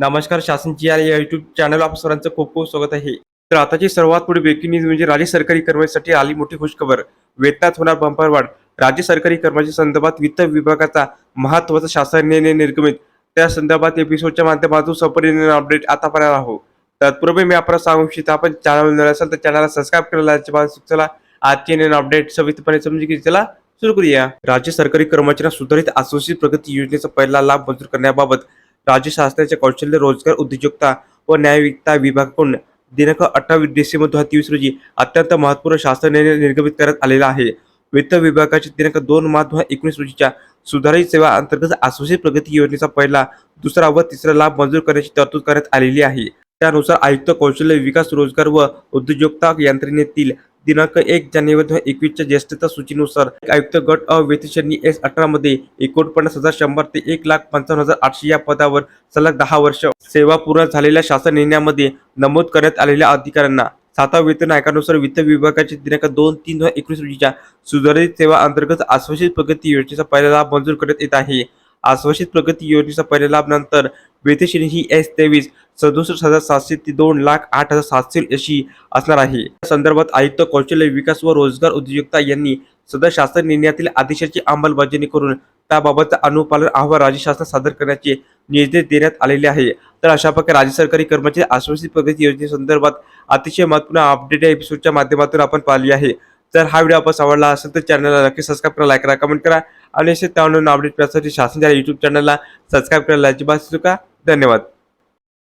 नमस्कार शासनची या YouTube channel आप सर्वांचं खूप खूप स्वागत आहे. तर आताची सर्वात पुढे ब्रेकिंग न्यूज म्हणजे राज्य सरकारी कर्मचाऱ्यांसाठी आली मोठी खुशखबर. वेतनात होणार बंपर वाढ. राज्य सरकारी कर्मचारी संदर्भात वित्त विभागाचा महत्त्वाचा शासन निर्गमित. त्या संदर्भात एपिसोडच्या माध्यमातून सपरिणाम अपडेट आता पर्यंत आहो तत्पूर्वी मी आपल्याला सांगू इच्छित आपण चॅनल नवीन असेल तर चॅनलला सबस्क्राईब करायला चला आजचे नवीन अपडेट सविस्तरपणे समजून की चला सुरू करूया. राज्य सरकारी कर्मचाऱ्यांना सुधारित आसोसित प्रगती योजनेचा पहिला लाभ मंजूर करण्याबाबत राज्य शासनाच्या कौशल्य रोजगार उद्योजकता व न्यायविकता विभागाकडून दिनांक अठ्ठावीस डिसेंबर दोन हजार तेवीस रोजी अत्यंत महत्त्वपूर्ण शासन निर्णय निर्गमित करण्यात आलेला आहे. वित्त विभागाच्या दिनांक दोन मार्च दोन हजार एकोणीस रोजीच्या सुधारित सेवा अंतर्गत आश्वासित प्रगती योजनेचा पहिला दुसरा व तिसरा लाभ मंजूर करण्याची तरतूद करण्यात आलेली आहे. त्यानुसार आयुक्त कौशल्य विकास रोजगार व उद्योजकता यंत्रणेतील दिनांक एक जानेवारी दोन हजार एकवीसच्या ज्येष्ठता सूचीनुसार आयुक्त गट अ वेतश्रेणी एस अठरा मध्ये एकोणपन्नास हजार शंभर ते एक लाख पंचावन्न हजार आठशे या पदावर सलग दहा वर्ष सेवा पूर्ण झालेल्या शासन निर्णयामध्ये नमूद करण्यात आलेल्या अधिकाऱ्यांना सातवा वेतन आयोगानुसार वित्त विभागाचे दिनांक दोन तीन दोन हजार एकवीस रोजीच्या सुधारित सेवा अंतर्गत आश्वासित प्रगती योजनेचा पहिला लाभ मंजूर करण्यात येत आहे. आश्वासित प्रगती योजनेचा पहिला लाभ नंतर वेतश्रेणी ही एस तेवीस सदुसष्ट हजार सातशे ते दोन लाख आठ हजार सातशे अशी असणार आहे. या संदर्भात आयुक्त कौशल्य विकास व रोजगार उद्योजकता यांनी सदर शासन निर्णयातील आदेशाची अंमलबजावणी करून त्याबाबतचा अनुपालन अहवाल राज्य शासनात सादर करण्याचे निर्देश देण्यात आलेले आहे. तर अशा प्रकारे राज्य सरकारी कर्मचारी आश्वासित प्रगती योजनेसंदर्भात अतिशय महत्त्वपूर्ण अपडेट या एपिसोडच्या माध्यमातून आपण पाहिली आहे. जर हा व्हिडिओ आपण आवडला असेल तर चॅनलला नक्की सबस्क्राईब करा लाईक करा कमेंट करा. आणि असे त्यावरून अपडेट करण्यासाठी शासनाच्या यूट्यूब चॅनलला सबस्क्राईब करायला अजिबात चुका धन्यवाद.